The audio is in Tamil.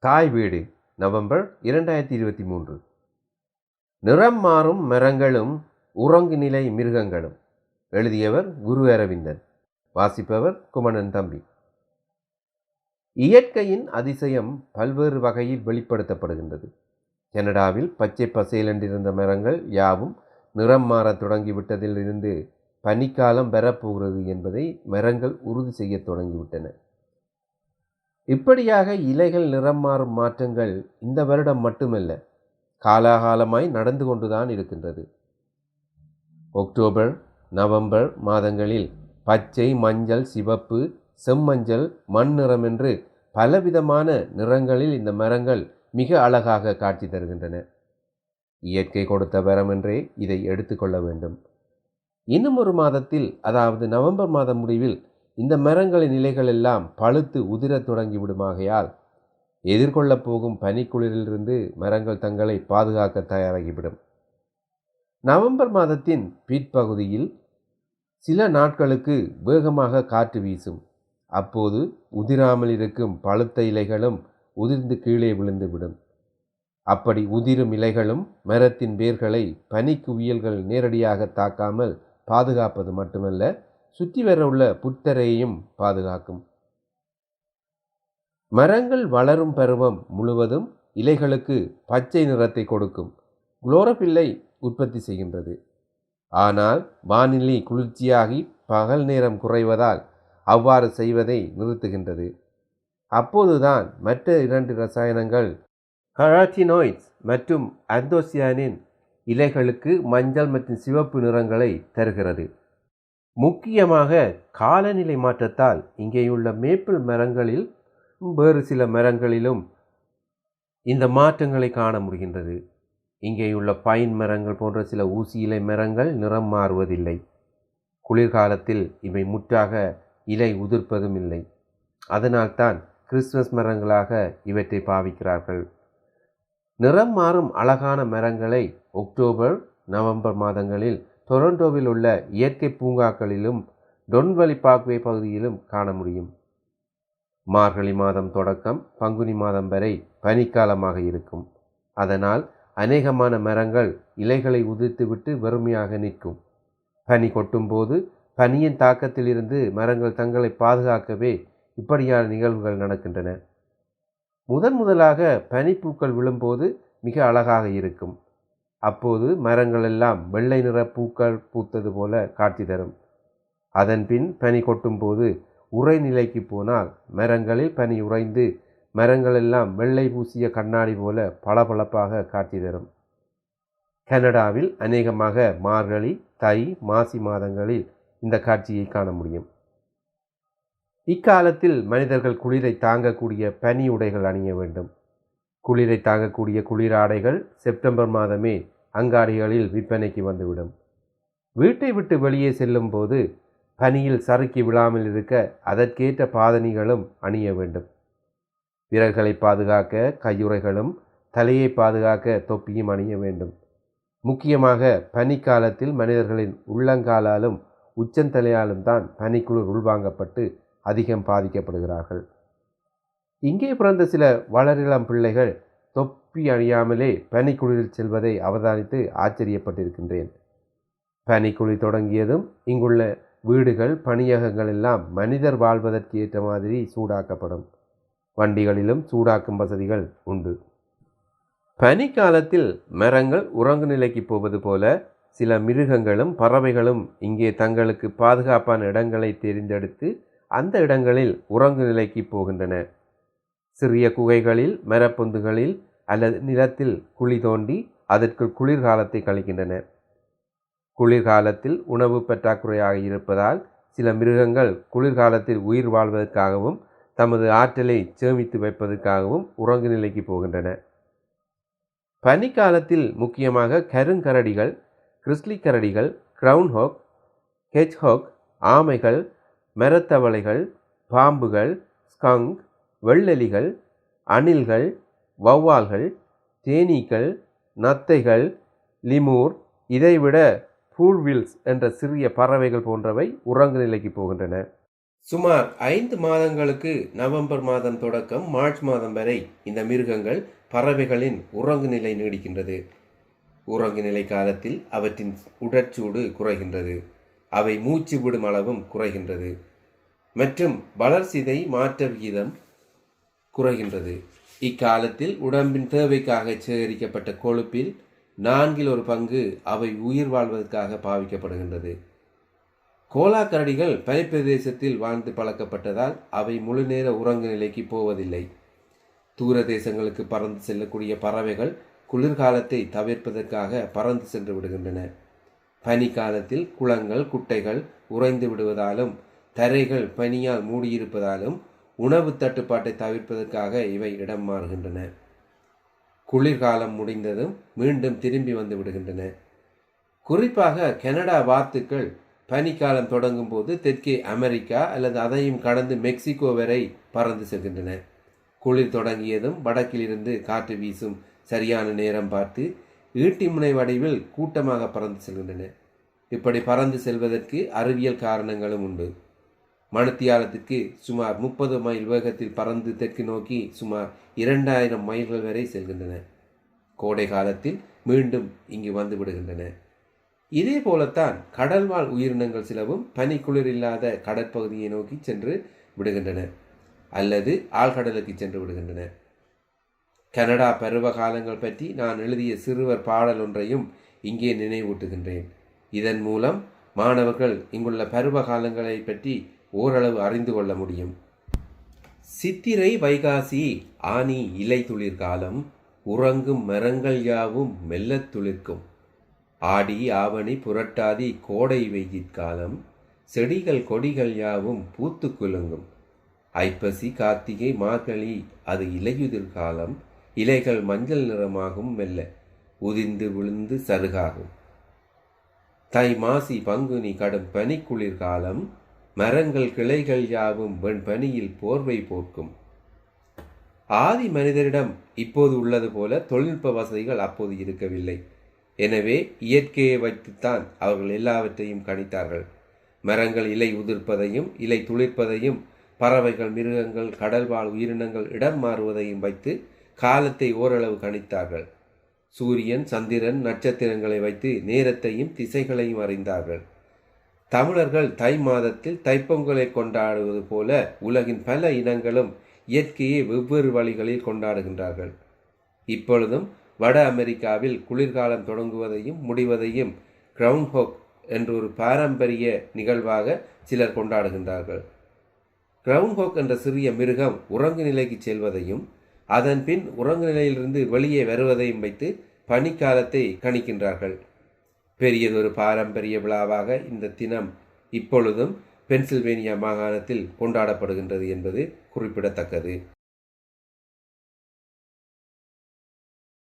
தாய் வீடு நவம்பர் இரண்டாயிரத்தி இருபத்தி மூன்று. நிறம் மாறும் மரங்களும் உறங்கு நிலை மிருகங்களும். எழுதியவர் குரு அரவிந்தன். வாசிப்பவர் குமணன் தம்பி. இயற்கையின் அதிசயம் பல்வேறு வகையில் வெளிப்படுத்தப்படுகின்றது. கனடாவில் பச்சை பசேலென்றிருந்த மரங்கள் யாவும் நிறம் மாறத் தொடங்கிவிட்டதில் இருந்து பனிக்காலம் பெறப்போகிறது என்பதை மரங்கள் உறுதி செய்யத் தொடங்கிவிட்டன. இப்படியாக இலைகள் நிறம் மாறும் மாற்றங்கள் இந்த வருடம் மட்டுமல்ல காலாகாலமாய் நடந்து கொண்டுதான் இருக்கின்றது. அக்டோபர் நவம்பர் மாதங்களில் பச்சை மஞ்சள் சிவப்பு செம்மஞ்சள் மண் நிறம் என்று பலவிதமான நிறங்களில் இந்த மரங்கள் மிக அழகாக காட்சி தருகின்றன. இயற்கை கொடுத்த வரம் என்றே இதை எடுத்துக்கொள்ள வேண்டும். இன்னும் ஒரு மாதத்தில் அதாவது நவம்பர் மாத முடிவில் இந்த மரங்களின் இலைகள் எல்லாம் பழுத்து உதிரத் தொடங்கிவிடுமாகையால் எதிர்கொள்ளப் போகும் பனிக்குளிரிலிருந்து மரங்கள் தங்களை பாதுகாக்க தயாராகிவிடும். நவம்பர் மாதத்தின் பிற்பகுதியில் சில நாட்களுக்கு வேகமாக காற்று வீசும். அப்போது உதிராமல் இருக்கும் பழுத்த இலைகளும் உதிர்ந்து கீழே விழுந்துவிடும். அப்படி உதிரும் இலைகளும் மரத்தின் வேர்களை பனிக்குவியல்கள் நேரடியாக தாக்காமல் பாதுகாப்பது மட்டுமல்ல சுற்றி வர உள்ள புத்தரையும் பாதுகாக்கும். மரங்கள் வளரும் பருவம் முழுவதும் இலைகளுக்கு பச்சை நிறத்தை கொடுக்கும். குளோரபில்லை உற்பத்தி செய்கின்றது. ஆனால் வானிலை குளிர்ச்சியாகி பகல் நேரம் குறைவதால் அவ்வாறு செய்வதை நிறுத்துகின்றது. அப்போதுதான் மற்ற இரண்டு ரசாயனங்கள் கராட்டினாய்ட்ஸ் மற்றும் அந்தோசியானின் இலைகளுக்கு மஞ்சள் மற்றும் சிவப்பு நிறங்களை தருகிறது. முக்கியமாக காலநிலை மாற்றத்தால் இங்கேயுள்ள மேப்பிள் மரங்களில் வேறு சில மரங்களிலும் இந்த மாற்றங்களை காண முடிகின்றது. இங்கேயுள்ள பைன் மரங்கள் போன்ற சில ஊசி இலை மரங்கள் நிறம் மாறுவதில்லை. குளிர்காலத்தில் இவை முற்றாக இலை உதிர்ப்பதும் இல்லை. அதனால்தான் கிறிஸ்துமஸ் மரங்களாக இவற்றை பாவிக்கிறார்கள். நிறம் மாறும் அழகான மரங்களை அக்டோபர் நவம்பர் மாதங்களில் டொரண்டோவில் உள்ள இயற்கை பூங்காக்களிலும் டொன்வலி பாக்வே பகுதியிலும் காண முடியும். மார்கழி மாதம் தொடக்கம் பங்குனி மாதம் வரை பனிக்காலமாக இருக்கும். அதனால் அநேகமான மரங்கள் இலைகளை உதிர்த்துவிட்டு வெறுமையாக நிற்கும். பனி கொட்டும்போது பனியின் தாக்கத்திலிருந்து மரங்கள் தங்களை பாதுகாக்கவே இப்படியான நிகழ்வுகள் நடக்கின்றன. முதன் முதலாக பனிப்பூக்கள் விழும்போது மிக அழகாக இருக்கும். அப்போது மரங்கள் எல்லாம் வெள்ளை நிற பூக்கள் பூத்தது போல காட்சி தரும். அதன்பின் பனி கொட்டும்போது உறைநிலைக்கு போனால் மரங்களில் பனி உறைந்து மரங்கள் எல்லாம் வெள்ளை பூசிய கண்ணாடி போல பளபளப்பாக காட்சி தரும். கனடாவில் அநேகமாக மார்கழி தை மாசி மாதங்களில் இந்த காட்சியை காண முடியும். இக்காலத்தில் மனிதர்கள் குளிரை தாங்கக்கூடிய பனி உடைகள் அணிய வேண்டும். குளிரை தாங்கக்கூடிய குளிராடைகள் செப்டம்பர் மாதமே அங்காடிகளில் விற்பனைக்கு வந்துவிடும். வீட்டை விட்டு வெளியே செல்லும் போது பனியில் சறுக்கி விழாமல் இருக்க அதற்கேற்ற பாதணிகளும் அணிய வேண்டும். விரல்களை பாதுகாக்க கையுறைகளும் தலையை பாதுகாக்க தொப்பியும் அணிய வேண்டும். முக்கியமாக பனிக்காலத்தில் மனிதர்களின் உள்ளங்காலாலும் உச்சந்தலையாலும் தான் பனிக்குளிர் உள்வாங்கப்பட்டு அதிகம் பாதிக்கப்படுகிறார்கள். இங்கே பிறந்த சில வளரிளம் பிள்ளைகள் தொப்பி அணியாமலே பனிக்குளிரில் செல்வதை அவதானித்து ஆச்சரியப்பட்டிருக்கின்றேன். பனிக்குழி தொடங்கியதும் இங்குள்ள வீடுகள் பணியகங்கள் எல்லாம் மனிதர் வாழ்வதற்கு ஏற்ற மாதிரி சூடாக்கப்படும். வண்டிகளிலும் சூடாக்கும் வசதிகள் உண்டு. பனிக்காலத்தில் மரங்கள் உறங்கு நிலைக்கு போவது போல சில மிருகங்களும் பறவைகளும் இங்கே தங்களுக்கு பாதுகாப்பான இடங்களை தேர்ந்தெடுத்து அந்த இடங்களில் உறங்கு நிலைக்கு போகின்றன. சிறிய குகைகளில் மரப்பொந்துகளில் அல்லது நிலத்தில் குழி தோண்டி அதற்குள் குளிர்காலத்தை கழிக்கின்றன. குளிர்காலத்தில் உணவு பற்றாக்குறையாக இருப்பதால் சில மிருகங்கள் குளிர்காலத்தில் உயிர் வாழ்வதற்காகவும் தமது ஆற்றலை சேமித்து வைப்பதற்காகவும் உறங்கு நிலைக்கு போகின்றன. பனிக்காலத்தில் முக்கியமாக கருங்கரடிகள் கிறிஸ்லி கரடிகள் க்ரௌன்ஹோக் ஹெச்ஹோக் ஆமைகள் மரத்தவளைகள் பாம்புகள் ஸ்கங்க் வெள்ளெலிகள் அணில்கள் வௌவால்கள் தேனீக்கள் நத்தைகள் லிமூர் இதைவிட பூர்வில்ஸ் என்ற சிறிய பறவைகள் போன்றவை உறங்கு நிலைக்கு போகின்றன. சுமார் ஐந்து மாதங்களுக்கு நவம்பர் மாதம் தொடக்கம் மார்ச் மாதம் வரை இந்த மிருகங்கள் பறவைகளின் உறங்கு நிலை நீடிக்கின்றது. உறங்கு நிலை காலத்தில் அவற்றின் உடற்சூடு குறைகின்றது. அவை மூச்சு விடும் அளவும் குறைகின்றது. மற்றும் வளர்சிதை மாற்ற விகிதம் குறைகின்றது. இக்காலத்தில் உடம்பின் தேவைக்காக சேகரிக்கப்பட்ட கொழுப்பில் நான்கில் ஒரு பங்கு அவை உயிர் வாழ்வதற்காக பாவிக்கப்படுகின்றது. கோலா கரடிகள் பனிப்பிரதேசத்தில் வாழ்ந்து பழக்கப்பட்டதால் அவை முழுநேர உறங்கு நிலைக்கு போவதில்லை. தூர தேசங்களுக்கு பறந்து செல்லக்கூடிய பறவைகள் குளிர்காலத்தை தவிர்ப்பதற்காக பறந்து சென்று விடுகின்றன. பனிக்காலத்தில் குளங்கள் குட்டைகள் உறைந்து விடுவதாலும் தரைகள் பனியால் மூடியிருப்பதாலும் உணவு தட்டுப்பாட்டை தவிர்ப்பதற்காக இவை இடம் மாறுகின்றன. குளிர்காலம் முடிந்ததும் மீண்டும் திரும்பி வந்து விடுகின்றன. குறிப்பாக கனடா வாத்துக்கள் பனிக்காலம் தொடங்கும் போது தெற்கே அமெரிக்கா அல்லது அதையும் கடந்து மெக்சிகோ வரை பறந்து செல்கின்றன. குளிர் தொடங்கியதும் வடக்கிலிருந்து காற்று வீசும் சரியான நேரம் பார்த்து ஈட்டி முனை வடிவில் கூட்டமாக பறந்து செல்கின்றன. இப்படி பறந்து செல்வதற்கு அறிவியல் காரணங்களும் உண்டு. மணத்தியாலத்துக்கு சுமார் முப்பது மைல் வேகத்தில் பறந்து தெற்கு நோக்கி சுமார் இரண்டாயிரம் மைல்கள் வரை செல்கின்றன. கோடை காலத்தில் மீண்டும் இங்கு வந்து விடுகின்றன. இதே போலத்தான் கடல்வாழ் உயிரினங்கள் சிலவும் பனிக்குளிர் இல்லாத கடற்பகுதியை நோக்கி சென்று விடுகின்றன அல்லது ஆழ்கடலுக்கு சென்று விடுகின்றன. கனடா பருவ காலங்கள் பற்றி நான் எழுதிய சிறுவர் பாடல் ஒன்றையும் இங்கே நினைவூட்டுகின்றேன். இதன் மூலம் மாணவர்கள் இங்குள்ள பருவ காலங்களை பற்றி ஓரளவு அறிந்து கொள்ள முடியும். சித்திரை வைகாசி ஆனி இலை துளிர் காலம் உறங்கும் மரங்கள் யாவும் மெல்லத் துளிர்க்கும். ஆடி ஆவணி புரட்டாதி கோடை வெயிற்காலம் செடிகள் கொடிகள் யாவும் பூத்து குலுங்கும். ஐப்பசி கார்த்திகை மார்கழி அது இலையுதிர் காலம் இலைகள் மஞ்சள் நிறமாகும் மெல்ல உதிர்ந்து விழுந்து சருகாகும். தை மாசி பங்குனி கடும் பனிக்குளிர் காலம் மரங்கள் கிளைகள் யாவும் வெண்பனியில் போர்வை போர்க்கும். ஆதி மனிதரிடம் இப்போது உள்ளது போல தொழில்நுட்ப வசதிகள் அப்போது இருக்கவில்லை. எனவே இயற்கையை வைத்துத்தான் அவர்கள் எல்லாவற்றையும் கணித்தார்கள். மரங்கள் இலை உதிர்ப்பதையும் இலை துளிர்ப்பதையும் பறவைகள் மிருகங்கள் கடல்வாழ் உயிரினங்கள் இடம் மாறுவதையும் வைத்து காலத்தை ஓரளவு கணித்தார்கள். சூரியன் சந்திரன் நட்சத்திரங்களை வைத்து நேரத்தையும் திசைகளையும் அறிந்தார்கள். தமிழர்கள் தை மாதத்தில் தைப்பொங்கலை கொண்டாடுவது போல உலகின் பல இனங்களும் இயற்கையை வெவ்வேறு வழிகளில் கொண்டாடுகின்றார்கள். இப்பொழுதும் வட அமெரிக்காவில் குளிர்காலம் தொடங்குவதையும் முடிவதையும் கிரவுண்ட் ஹோக் என்ற ஒரு பாரம்பரிய நிகழ்வாக சிலர் கொண்டாடுகின்றார்கள். கிரவுண்ட் ஹோக் என்ற சிறிய மிருகம் உறங்கு நிலைக்கு செல்வதையும் அதன் பின் உறங்கு நிலையிலிருந்து வெளியே வருவதையும் வைத்து பனிக்காலத்தை கணிக்கின்றார்கள். பெரியதொரு பாரம்பரிய விழாவாக இந்த தினம் இப்பொழுதும் பென்சில்வேனியா மாகாணத்தில் கொண்டாடப்படுகின்றது என்பது குறிப்பிடத்தக்கது.